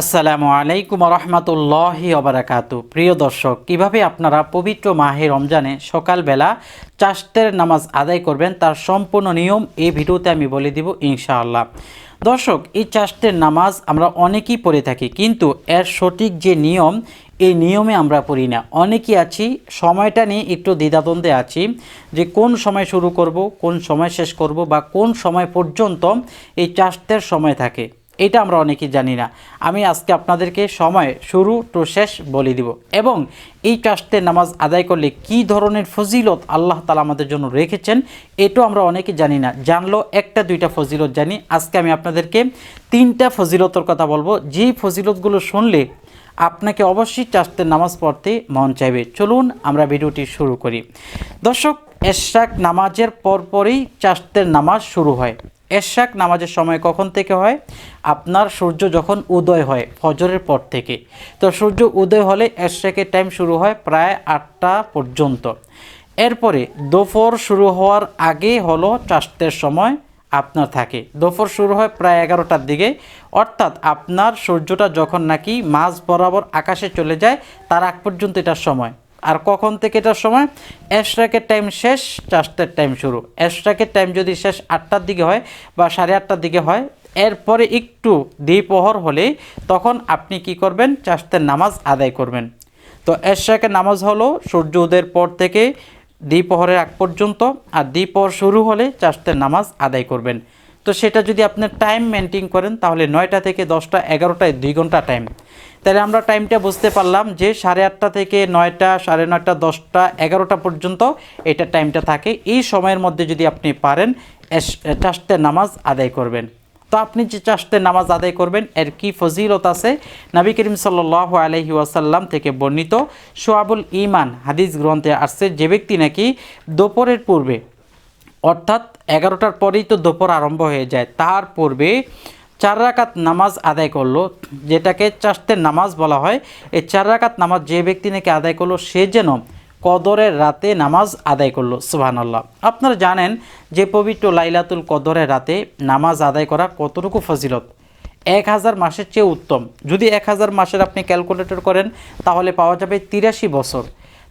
আসসালামু আলাইকুম রহমতুল্লাহি অবরাকাতু প্রিয় দর্শক, কীভাবে আপনারা পবিত্র মাহে রমজানে সকালবেলা চাষতের নামাজ আদায় করবেন তার সম্পূর্ণ নিয়ম এই ভিডিওতে আমি বলে দিব ইনশাআল্লাহ। দর্শক, এই চাষতের নামাজ আমরা অনেকেই পড়ে থাকি, কিন্তু এর সঠিক যে নিয়ম, এই নিয়মে আমরা পড়ি না। অনেকেই আছি, সময়টা নিয়ে একটু দ্বিধাদ্বন্দ্বে আছি যে কোন সময় শুরু করব, কোন সময় শেষ করব বা কোন সময় পর্যন্ত এই চাষতের সময় থাকে। এটা আমরা অনেকেই জানি না। আমি আজকে আপনাদেরকে সময় শুরু টু শেষ বলে দিব। এবং এই কাস্টের নামাজ আদায় করলে কি ধরনের ফজিলত আল্লাহ তালা আমাদের জন্য রেখেছেন, এটাও আমরা অনেকে জানি না। জানলো একটা, দুইটা ফজিলত জানি। আজকে আমি আপনাদেরকে তিনটা ফজিলতর কথা বলব। যেই ফজিলতগুলো শুনলে আপনাকে অবশ্যই চাষতের নামাজ পড়তে মন চাইবে। চলুন আমরা ভিডিওটি শুরু করি। দর্শক এশাক নামাজের পরপরই চাষতের নামাজ শুরু হয়। এশাক নামাজের সময় কখন থেকে হয়? আপনার সূর্য যখন উদয় হয়, ফজরের পর থেকে। তো সূর্য উদয় হলে এশাকের টাইম শুরু হয় প্রায় আটটা পর্যন্ত। এরপরে দুপুর শুরু হওয়ার আগে হলো চাষতের সময় আপনার থাকে। দুপুর শুরু হয় প্রায় এগারোটার দিকে। অর্থাৎ আপনার সূর্যটা যখন নাকি মাঝ বরাবর আকাশে চলে যায়, তার আগ পর্যন্ত এটার সময়। আর কখন থেকে এটার সময়? এশরাকের টাইম শেষ চাষতের টাইম শুরু। এশরাকের টাইম যদি শেষ আটটার দিকে হয় বা সাড়ে আটটার দিকে হয়, এরপরে একটু দ্বিপহর হলে তখন আপনি কি করবেন? চাষতের নামাজ আদায় করবেন। তো এশরাকের নামাজ হলো সূর্য উদয়ের পর থেকে দ্বিপহরের আগ পর্যন্ত, আর দ্বিপহর শুরু হলে চাষতের নামাজ আদায় করবেন। তো সেটা যদি আপনার টাইম মেনটেন করেন, তাহলে নয়টা থেকে দশটা, এগারোটায় দুই ঘণ্টা টাইম তাহলে আমরা টাইমটা বুঝতে পারলাম যে সাড়ে আটটা থেকে নয়টা, সাড়ে নয়টা, দশটা, এগারোটা পর্যন্ত এটা টাইমটা থাকে। এই সময়ের মধ্যে যদি আপনি পারেন চাষতের নামাজ আদায় করবেন। তো আপনি যে চাষতের নামাজ আদায় করবেন, এর কি ফজিলত আছে? নবী করিম সাল্লাহ আলহি ওয়াসাল্লাম থেকে বর্ণিত সোয়াবুল ইমান হাদিস গ্রন্থে আসছে, যে ব্যক্তি নাকি দুপুরের পূর্বে অর্থাৎ এগারোটার পরেই তো দুপুর আরম্ভ হয়ে যায়। তার পূর্বে চার রাকাত নামাজ আদায় করল, যেটাকে চাষতের নামাজ বলা হয়। এই চার রাকাত নামাজ যে ব্যক্তি নাকি আদায় করল, সে যেন কদরের রাতে নামাজ আদায় করল সুবহান আল্লাহ আপনারা জানেন যে পবিত্র লাইলাতুল কদরের রাতে নামাজ আদায় করা কতটুকু ফজিলত? এক হাজার মাসের চেয়ে উত্তম। যদি এক হাজার মাসের আপনি ক্যালকুলেটর করেন, তাহলে পাওয়া যাবে তিরাশি বছর।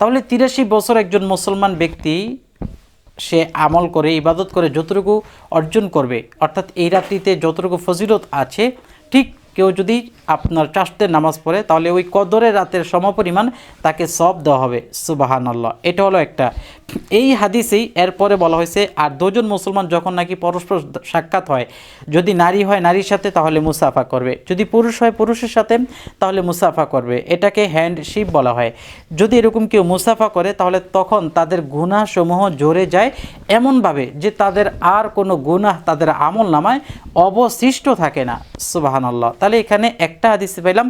তাহলে তিরাশি বছর একজন মুসলমান ব্যক্তি সে আমল করে, ইবাদত করে যতটুকু অর্জন করবে, অর্থাৎ এই রাত্রিতে যতটুকু ফজিলত আছে, ঠিক কেউ যদি আপনার চাষতের নামাজ পড়ে, তাহলে ওই কদরের রাতের সমপরিমাণ তাকে সব দেওয়া হবে। সুবাহান আল্লাহ এটা হলো একটা। এই হাদিসেই এরপরে বলা হয়েছে, আর দুজন মুসলমান যখন নাকি পরস্পর সাক্ষাৎ হয়, যদি নারী হয় নারীর সাথে, তাহলে মুসাফা করবে। যদি পুরুষ হয় পুরুষের সাথে, তাহলে মুসাফা করবে। এটাকে হ্যান্ডশিপ বলা হয়। যদি এরকম কেউ মুসাফা করে, তাহলে তখন তাদের গুণাসমূহ জোরে যায় এমনভাবে যে তাদের আর কোনো গুনাহ, তাদের আমল নামায় অবশিষ্ট থাকে না। সুবাহান আল্লাহ তাহলে এখানে একটা হাদিস পেলাম,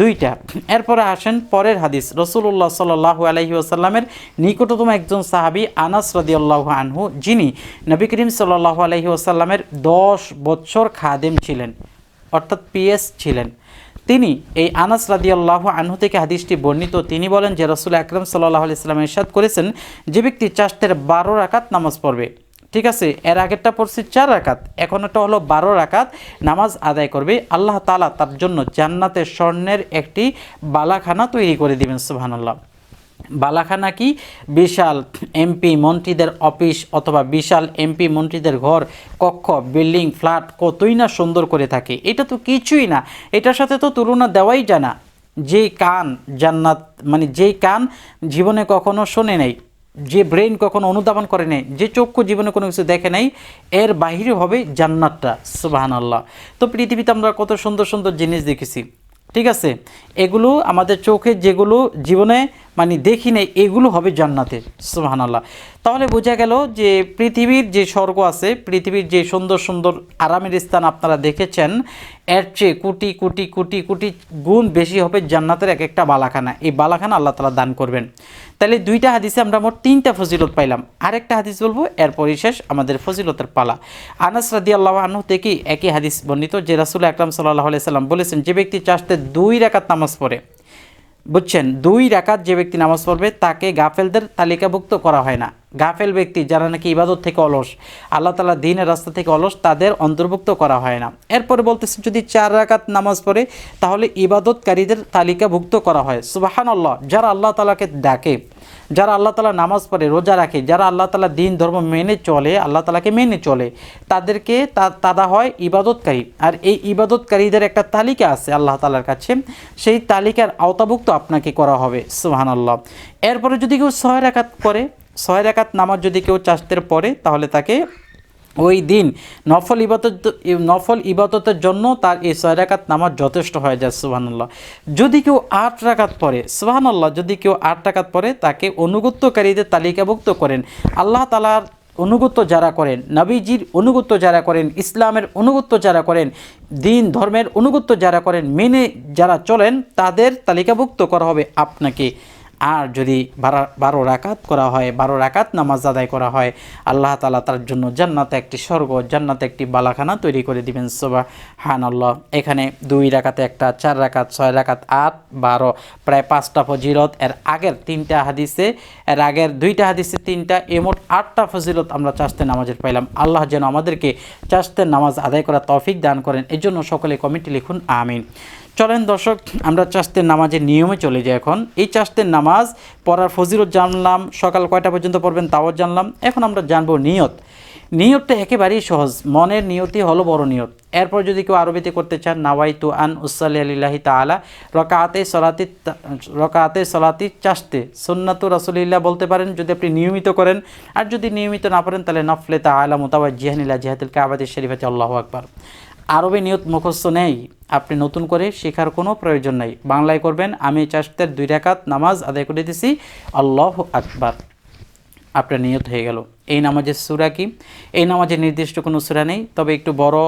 দুইটা। এরপরে আসেন পরের হাদিস। রসুল্লাহ সাল্লাহ আলহি আসাল্লামের নিকটতম একজন সাহাবি আনাস রদিয়াল্লাহ আনহু, যিনি নবী করিম সাল্লাহ আলহি আসাল্লামের দশ বছর খাদেম ছিলেন, অর্থাৎ পিএস ছিলেন। তিনি এই আনাস রাদিয়াল্লাহ আনহু থেকে হাদিসটি বর্ণিত। তিনি বলেন যে রসুল আকরম সাল্লাহ আলি সাল্লাম ইরশাদ করেছেন, যে ব্যক্তি চাষতের বারো রাকাত নামাজ পড়বে ঠিক আছে, এর আগেরটা পড়ছি চার রাকাত, এখন এটা হলো বারো রাকাত, নামাজ আদায় করবে। আল্লাহ তালা তার জন্য জান্নাতের স্বর্ণের একটি বালাখানা তৈরি করে দিবেন, সুবহানাল্লাহ। বালাখানা কি? বিশাল এমপি মন্ত্রীদের অফিস অথবা বিশাল এমপি মন্ত্রীদের ঘর, কক্ষ, বিল্ডিং, ফ্ল্যাট কতই না সুন্দর করে থাকে। এটা তো কিছুই না। এটার সাথে তো তুলনা দেওয়াই জানা যেই কান জান্নাত মানে যেই কান জীবনে কখনো শোনে নেই। যে ব্রেন কখনো অনুধাবন করে নেই, যে চক্ষু জীবনে কোনো কিছু দেখে নাই, এর বাহিরে হবে জান্নাতটা সুবাহান আল্লাহ তো পৃথিবীতে আমরা কত সুন্দর সুন্দর জিনিস দেখেছি, ঠিক আছে? এগুলো আমাদের চোখে যেগুলো জীবনে মানে দেখি নেই, এগুলো হবে জান্নাতের সুবাহান আল্লাহ তাহলে বোঝা গেল যে পৃথিবীর যে স্বর্গ আছে, পৃথিবীর যে সুন্দর সুন্দর আরামের স্থান আপনারা দেখেছেন, এর চেয়ে কোটি কোটি কোটি কোটি গুণ বেশি হবে জান্নাতের এক একটা বালাখানা। এই বালাখানা আল্লাহ তালা দান করবেন। তাহলে দুইটা হাদিসে আমরা মোট তিনটা ফজিলত পাইলাম। আরেকটা হাদিস বলব, এরপরই শেষ আমাদের ফজিলতের পালা। আনাস রাদি আল্লাহ আনহু থেকেই একই হাদিস বর্ণিত যে রাসুল আকরাম সাল্লাহ সাল্লাম বলেছেন, যে ব্যক্তি চাষতে দুই রাকাত নামাজ পড়ে, বুঝছেন? দুই রাকাত যে ব্যক্তি নামাজ পড়বে, তাকে গাফেলদের তালিকাভুক্ত করা হয় না। গাফেল ব্যক্তি যারা নাকি ইবাদত থেকে অলস, আল্লাহ তালা দিনের রাস্তা থেকে অলস, তাদের অন্তর্ভুক্ত করা হয় না। এরপরে বলতেছে, যদি চার রাকাত নামাজ পড়ে, তাহলে ইবাদতকারীদের তালিকাভুক্ত করা হয়। সুবাহান আল্লাহ যারা আল্লাহ তালাকে ডাকে, যারা আল্লাহ তালা নামাজ পড়ে, রোজা রাখে, যারা আল্লাহ তালা দিন, ধর্ম মেনে চলে, আল্লাহ তালাকে মেনে চলে, তাদেরকে তা- তারা হয় ইবাদতকারী। আর এই ইবাদতকারীদের একটা তালিকা আছে আল্লাহ তালার কাছে, সেই তালিকার আওতাভুক্ত আপনাকে করা হবে। সুহান আল্লাহ এরপরে যদি কেউ ছয় রাকাত করে ছয় রাকাত নামাজ যদি কেউ চাষতের পরে তাহলে তাকে ওই দিন নফল ইবাদত, নফল ইবাদতের জন্য তার এই ছয় রাকাত নামাজ যথেষ্ট হয়ে যায়, সুবহানাল্লাহ। যদি কেউ আট রাকাত পড়ে, সুবহানাল্লাহ, যদি কেউ আট রাকাত পরে তাকে অনুগত্যকারীদের তালিকাভুক্ত করেন। আল্লাহ তালার অনুগত্য যারা করেন, নবীজির অনুগত্য যারা করেন, ইসলামের অনুগত্য যারা করেন, দিন ধর্মের অনুগত্য যারা করেন, মেনে যারা চলেন, তাদের তালিকাভুক্ত করা হবে আপনাকে। আর যদি বারা রাকাত করা হয়, বারো রাকাত নামাজ আদায় করা হয়, আল্লাহ তালা তার জন্য জান্নাতে একটি স্বর্গ, জান্নাতে একটি বালাখানা তৈরি করে দিবেন। সোবা হান আল্লাহ এখানে দুই রাকাতে একটা, চার রাকাত, ছয় রাকাত, আট, বারো, প্রায় পাঁচটা ফজিলত। এর আগের তিনটা হাদিসে, এর আগের দুইটা হাদিসে তিনটা, এ মোট আটটা ফজিলত আমরা চাষতে নামাজের পাইলাম। আল্লাহ যেন আমাদেরকে চাষতের নামাজ আদায় করা তৌফিক দান করেন। এর জন্য সকলে কমিটি লিখুন, আমিন। চলেন দর্শক, আমরা চাষতের নামাজের নিয়মে চলে যাই এখন। এই চাষতের নামাজ পড়ার ফজিরত জানলাম, সকাল কয়টা পর্যন্ত পড়বেন তাও জানলাম। এখন আমরা জানব নিয়ত। নিয়তটা একেবারেই সহজ, মনের নিয়তই হলো বড় নিয়ত। এরপর যদি কেউ আরবিতে করতে চান নাওয়াই তু আন উসাল্লি আলিল্লাহি তালা রকাতে সলাতি রকাতে সলাতি চাষতে। সুন্নাতু রাসুলিল্লাহ বলতে পারেন, যদি আপনি নিয়মিত করেন, আর যদি নিয়মিত না পারেন তাহলে নফলে তা আলা মোতাবা জিহানিল্লা জিহাতুল কাবাদি শরীফাতে, আল্লাহ আকবার। আরবে নিয়ত মুখস্থ নেই। আপনি নতুন করে শেখার কোনো প্রয়োজন নেই। বাংলায় করবেন, আমি চাষদের দুই রাকাত নামাজ আদায় করে দিছি। আল্লাহ আকবার। আপনার নিয়ত হয়ে গেল। এই নামাজের সুরা কি? এই নামাজের নির্দিষ্ট কোনো সুরা নেই, তবে একটু বড়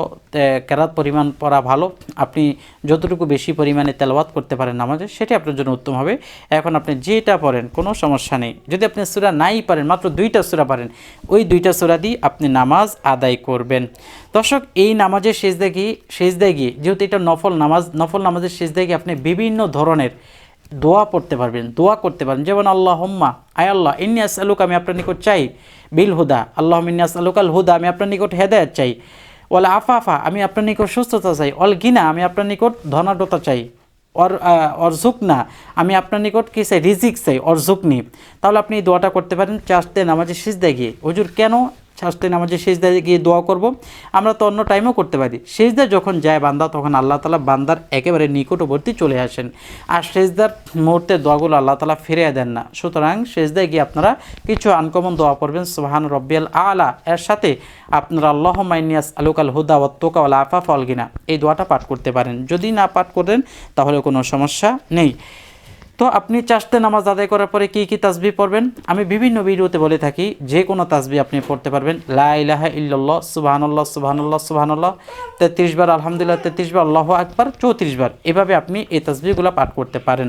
কেরাত পরিমাণ পড়া ভালো। আপনি যতটুকু বেশি পরিমাণে তেলাওয়াত করতে পারেন নামাজে, সেটি আপনার জন্য উত্তম হবে। এখন আপনি যেটা পড়েন, কোনো সমস্যা নেই। যদি আপনি সুরা নাই পারেন মাত্র দুইটা সুরা পারেন ওই দুইটা সুরা দিয়ে আপনি নামাজ আদায় করবেন। দর্শক, এই নামাজের শেষ দেখি শেষ গিয়ে যেহেতু এটা নফল নামাজ, নফল নামাজের শেষ গিয়ে আপনি বিভিন্ন ধরনের দোয়া পড়তে পারবেন, দোয়া করতে পারবেন। যেমন আল্লাহ হোম্মা আয় আল্লাহ ইনিয়াস আলুক আমি আপনার নিকট চাই বিল হুদা। আল্লাহ ইন্নিয়াস আলুকাল হুদা, আমি আপনার নিকট হেদায়ত চাই। ওয়ালা আফাফা, আমি আপনার নিকট সুস্থতা চাই। অল গিনা, আমি আপনার নিকট ধনাঢ্যতা চাই। অর অরজুক না আমি আপনার নিকট কি চাই? রিজিক চাই অরজুক নি তাহলে আপনি এই দোয়াটা করতে পারেন চাষতে নামাজে সিজদায় গিয়ে। হুজুর, কেন শাস্তে নামাজে সেজদায় গিয়ে দোয়া করব। আমরা তো অন্য টাইমও করতে পারি। সেজদা যখন যায় বান্দা, তখন আল্লাহ তালা বান্দার একেবারে নিকটবর্তী চলে আসেন। আর সেজদার মুহূর্তে দোয়াগুলো আল্লাহ তালা ফিরিয়ে দেন না। সুতরাং সেজদায় গিয়ে আপনারা কিছু আনকমন দোয়া করবেন সোহান রব্বিয়াল আলা। এর সাথে আপনারা আল্লাহ মাইনিয়াস আলুকাল হুদা ওয়াত্তোকা ওয়াল আফাফ অলগিনা এই দোয়াটা পাঠ করতে পারেন। যদি না পাঠ করেন, তাহলে কোনো সমস্যা নেই। তো আপনি চাষতে নামাজ আদায় করার পরে কি কি তাসবি পড়বেন? আমি বিভিন্ন ভিডিওতে বলে থাকি, যে কোনো তাসবি আপনি পড়তে পারবেন। লা ইলাহা ইল্লাল্লাহ, সুবহানাল্লাহ সুবহানাল্লাহ সুবহানাল্লাহ, তেত্রিশ বার, আলহামদুলিল্লাহ, তেত্রিশ বার, আল্লাহ আকবার, চৌত্রিশ বার। এভাবে আপনি এই তাসবিগুলো পাঠ করতে পারেন।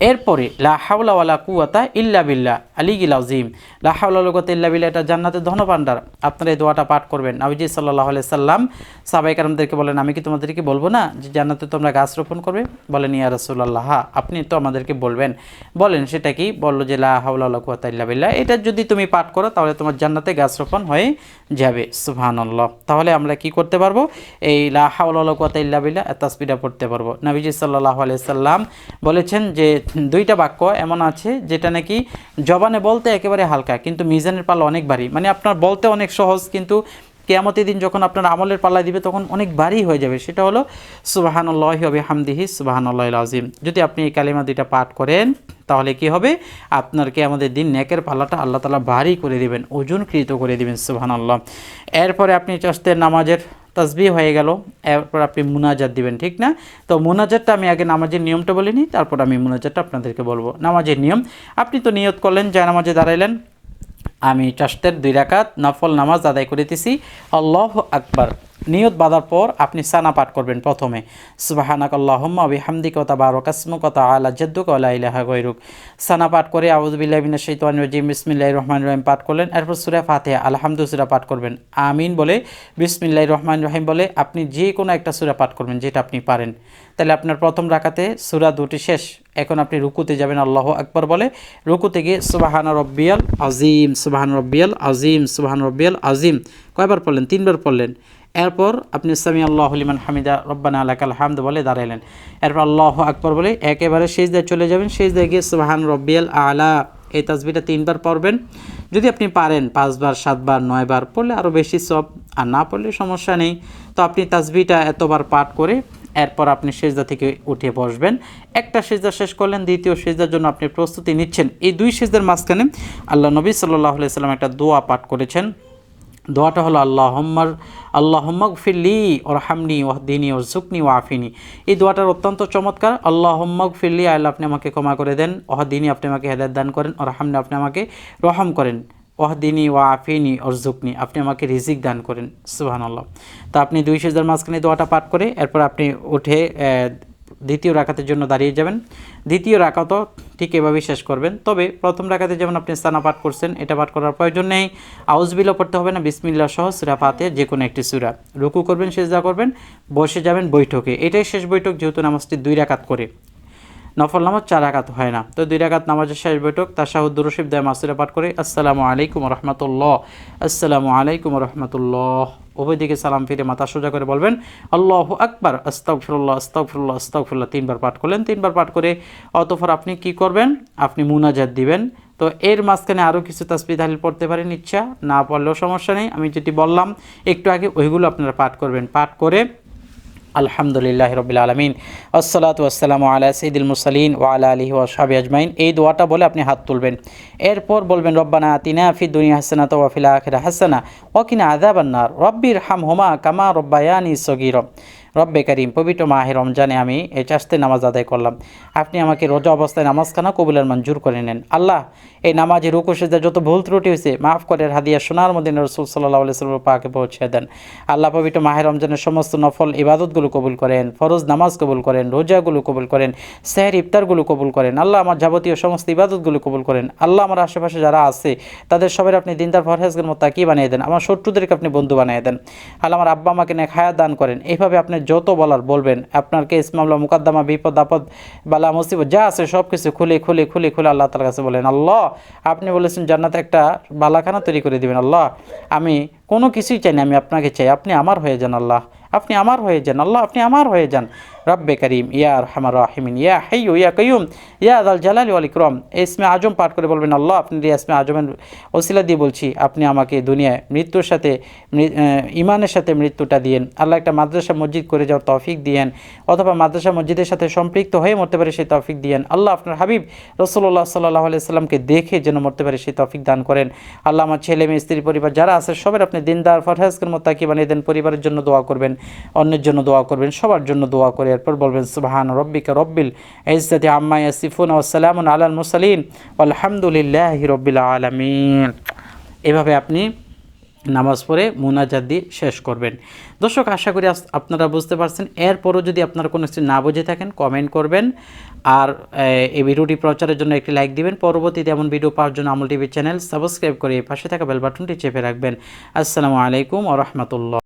এরপরে, লা হাওলা ওয়ালা কুয়াতা ইল্লা বিল্লাহ আলী গিল আজিম লা হাওলা ওয়ালা কুয়াতা ইল্লা বিল্লাহ, এটা জান্নাতের ধনভাণ্ডার। আপনারা এই দোয়াটা পাঠ করবেন। নবীজি আলাইহি সাল্লাম সাহাবায়ে কেরামদেরকে বলেন, আমি কি তোমাদেরকে বলব না যে জান্নাতে তোমরা গাছ রোপণ করবে? বলেন, ইয়া রাসূলুল্লাহ হ্যাঁ আপনি তো আমাদেরকে বলবেন। বলেন, সেটা কি? বলল যে, লা হাওলা ওয়ালা কুয়াতা ইল্লা বিল্লা এটা যদি তুমি পাঠ করো, তাহলে তোমার জান্নাতে গাছ রোপণ হয়ে যাবে। সুবহানাল্লাহ। তাহলে আমরা কি করতে পারব? এই লা হাওলা ওয়ালা কুয়াতা ইল্লা বিল্লাহ, তাসবিহটা পড়তে পারব। নবীজি আলাইহি সাল্লাম বলেছেন যে দুইটা বাক্য এমন আছে যেটা নাকি জবানে বলতে একেবারে হালকা, কিন্তু মিজানের পাল্লা অনেক ভারী। মানে আপনার বলতে অনেক সহজ, কিন্তু কেয়ামতের দিন যখন আপনার আমলের পাল্লা দিবে, তখন অনেক ভারী হয়ে যাবে। সেটা হলো, সুবাহানুল্লাহ হবে হামদিহি সুবাহানুল্লাহ আজিম যদি আপনি এই কালিমা দুইটা পাঠ করেন, তাহলে কি হবে? আপনার কে আমাদের দিন নেকের পাল্লাটা আল্লাহ তালা ভারী করে দিবেন, ওজনকৃত করে দিবেন সুবাহান আল্লাহ এরপরে আপনি চাষতের নামাজের তাসবি হয়ে গেল। এরপর আপনি মুনাজাত দিবেন, ঠিক না? তো মুনাজাতটা আমি আগে নামাজের নিয়মটা বলিনি তারপর আমি মুনাজাতটা আপনাদেরকে বলব। নামাজের নিয়ম, আপনি তো নিয়ত করলেন যায় নামাজে দাঁড়াইলেন। আমি চাষ্টের দুই রাকাত নফল নামাজ আদায় করিতেছি। আল্লাহ আকবার। নিয়ত বাঁধার পর আপনি সানা পাঠ করবেন প্রথমে। সুবাহানাক আল্লাহম্মা বিহামদিক ওয়া তাবারাকাসমুক ওয়া তাআলা জাদ্দুক ইলাহা গায়রুক। সানা পাঠ করে মিনাশ শাইতানির রাজিম। বিসমিল্লাহির রহমানির রহিম পাঠ করলেন। এরপর সূরা ফাতিহা আলহামদু সূরা পাঠ করবেন। আমিন বলে, বিসমিল্লাহির রহমান রহিম বলে আপনি যে কোনো একটা সূরা পাঠ করবেন যেটা আপনি পারেন। তাহলে আপনার প্রথম রাকাতে সূরা দুটি শেষ। এখন আপনি রুকুতে যাবেন, আল্লাহ আকবর বলে। রুকুতে গিয়ে সুবাহানা রব্বিয়াল আজিম সুবাহান রব্বিয়াল আজিম সুবাহান রব্বিয়াল আজিম কয়বার পড়লেন? তিনবার পড়লেন। এরপর আপনি সামি আল্লাহ লিমান হামিদা, রব্বানা আলাকাল হামদ বলে দাঁড়াইলেন। এরপর আল্লাহ আকবর বলে একেবারে শেষদায় চলে যাবেন। শেষদায় গিয়ে সুবাহান রব্বিয়াল আলা, এই তাসবিটা তিনবার পড়বেন। যদি আপনি পারেন পাঁচবার, সাতবার, নয়বার, পড়লে আরও বেশি সব, আর না পড়লে সমস্যা নেই। তো আপনি তাজবিটা এতবার পাঠ করে এরপর আপনি সেজদা থেকে উঠে বসবেন। একটা সেজদা শেষ করলেন, দ্বিতীয় সেজদার জন্য আপনি প্রস্তুতি নিচ্ছেন। এই দুই সেজদার মাঝখানে আল্লাহ নবী সাল্লাহ সাল্লাম একটা দোয়া পাঠ করেছেন। দোয়াটা হলো আল্লাহ হম্মার আল্লাহ হম্মক ফিল্লি ওর হামনি ওয়াহদিনী ওর সুকনি ও আফিনি এই দোয়াটার অত্যন্ত চমৎকার আল্লাহ হম্মক ফিল্লি আল্লাহ আপনি আমাকে ক্ষমা করে দেন ওহাদিনী আপনি আমাকে হেদায়ত দান করেন ওর হামনি আপনি আমাকে রহম করেন, ওয়াহদিনী ওয়া আফিনি ওর জুকনি আপনি আমাকে রিজিক দান করেন সুহান আল্লাহ তা আপনি দুই সেজার মাঝখানে দোয়াটা পাঠ করে, এরপর আপনি উঠে দ্বিতীয় রাখাতের জন্য দাঁড়িয়ে যাবেন। দ্বিতীয় রাখাতও ঠিক এভাবেই শেষ করবেন। তবে প্রথম রাখাতে যেমন আপনি স্থানা পাঠ করছেন, এটা পাঠ করার প্রয়োজন নেই। আউজবিলও পড়তে হবে না বিসমিল্লা সহ সুরা পাতে যে কোনো একটি সুরা। রুকু করবেন, সেজদা করবেন, বসে যাবেন বৈঠকে। এটাই শেষ বৈঠক যেহেতু নামাজটি দুই রাকাত করে। নফল নামাজ চার রাকাত হয় না। তো দুই রাকাত নামাজের শেষ বৈঠক, তাশাহুদ রশিদ দেয় মাসুরা পাঠ করে আসসালামু আলাইকুম রহমতুল্লাহ। আসসালামু আলাইকুম রহমতুল্লাহ। উভয় দিকে সালাম ফিরে মাথা সোজা করে বলবেন, আল্লাহ আকবার আস্তাকফিরুল্লাহ আস্তাকফিরুল্লাহ আস্তাকফিরুল্লাহ তিনবার পাঠ করলেন, তিনবার পাঠ করে অতঃপর আপনি কি করবেন? আপনি মুনাজাত দিবেন। তো এর মাঝখানে আরও কিছু তাসবি তাহলিল পড়তে পারেন, ইচ্ছা না পড়লেও সমস্যা নেই। আমি যেটি বললাম, একটু আগে ওইগুলো আপনারা পাঠ করবেন। পাঠ করে আলহামদুলিল্লাহ রবিল আলমিন। আসসালাত আসসালাম আলা সঈদুল মুসালিন ওয়ালা আলা আলহি ওয়াসাবি আজমাইন। এই দোয়াটা বলে আপনি হাত তুলবেন। এরপর বলবেন, রব্বানা আতিনা ফি দুনিয়া হাসানা তো ওয়াফিলা আখিরা হাসানা ওকিনা আদাবান্নার রব্বির হাম হোমা কামা রব্বায়ানি সগির। রব্বে করিম, পবিত্র মাহে রমজানে আমি এই চাষতে নামাজ আদায় করলাম। আপনি আমাকে রোজা অবস্থায় নামাজ খানা কবুলের মঞ্জুর করে নেন। আল্লাহ, এই নামাজে রুকু সেজদা যত ভুল ত্রুটি হয়েছে, মাফ করে হাদিয়া সোনার মদিন রসুল সাল্লাহ আলাইসাল্লাম পাকে পৌঁছে দেন। আল্লাহ পবিত্র মাহে রমজানের সমস্ত নফল ইবাদতগুলো কবুল করেন, ফরজ নামাজ কবুল করেন, রোজাগুলো কবুল করেন, সেহর ইফতারগুলো কবুল করেন, আল্লাহ আমার যাবতীয় সমস্ত ইবাদতগুলো কবুল করেন। আল্লাহ আমার আশেপাশে যারা আছে, তাদের সবাই আপনি দিনদার ফরহেজের মতো তাকিয়ে বানিয়ে দেন। আমার শত্রুদেরকে আপনি বন্ধু বানিয়ে দেন। আল্লাহ আমার আব্বা আমাকে নিয়ে খায়া দান করেন। এইভাবে আপনি যত বলার বলবেন, আপনার কেস মামলা, মুকাদ্দমা, বিপদ, আপদ, বালা, মুসিবত, যা আছে সব কিছু খুলে খুলে খুলে খুলে আল্লাহ তালার কাছে বলেন, আল্লাহ, আপনি বলেছেন জান্নাতে একটা বালাখানা তৈরি করে দেবেন, আল্লাহ। আমি কোনো কিছুই চাই না, আমি আপনাকে চাই। আপনি আমার হয়ে যান, আল্লাহ। আপনি আমার হয়ে যান, আল্লাহ, আপনি আমার হয়ে যান। রব্বে করিম, ইয়া রহমান রাহিমিন, ইয়া হাইয়ু ইয়া কয়ুম ইয়া আদাল জালালি ওয়াল ইকরম। এই ইসমে আজম পাঠ করে বলবেন, আল্লাহ, আপনি এই ইসমে আজমের ওসিলা দিয়ে বলছি, আপনি আমাকে দুনিয়ায় মৃত্যুর সাথে ইমানের সাথে মৃত্যুটা দিয়েন। আল্লাহ একটা মাদ্রাসা মসজিদ করে যাওয়ার তৌফিক দিয়েন, অথবা মাদ্রাসা মসজিদের সাথে সম্পৃক্ত হয়ে মরতে পারে সেই তৌফিক দিয়েন। আল্লাহ আপনার হাবিব রসুল্লাহ সাল্লাহ আলাইসাল্লামকে দেখে যেন মরতে পারে সেই তৌফিক দান করেন। আল্লাহ আমার ছেলে মেয়ে, স্ত্রী, পরিবার যারা আছে সবার আপনি দিনদার, ফরহাজকের মতো তাকিয়ে বানিয়ে দেন, পরিবারের জন্য দোয়া করবেন, অন্যের জন্য দোয়া করবেন, সবার জন্য দোয়া করে এরপর বলবেন, সুবাহান রব্বিকা রব্বিল ইজ্জতি আম্মা ইয়াসিফুন ওয়া সালামুন আলাল মুরসালিন আলহামদুলিল্লাহি রব্বিল আলামিন। এভাবে আপনি নামাজ পড়ে মুনাজাত দিয়ে শেষ করবেন। দর্শক, আশা করি আপনারা বুঝতে পারছেন। এরপরও যদি আপনারা কোনো কিছু না বুঝে থাকেন কমেন্ট করবেন। আর এই ভিডিওটি প্রচারের জন্য একটি লাইক দিবেন। পরবর্তীতে এমন ভিডিও পাওয়ার জন্য আমল টিভি চ্যানেল সাবস্ক্রাইব করে পাশে থাকা বেল বাটনটি চেপে রাখবেন। আসসালামু আলাইকুম ও রহমতুল্লাহ।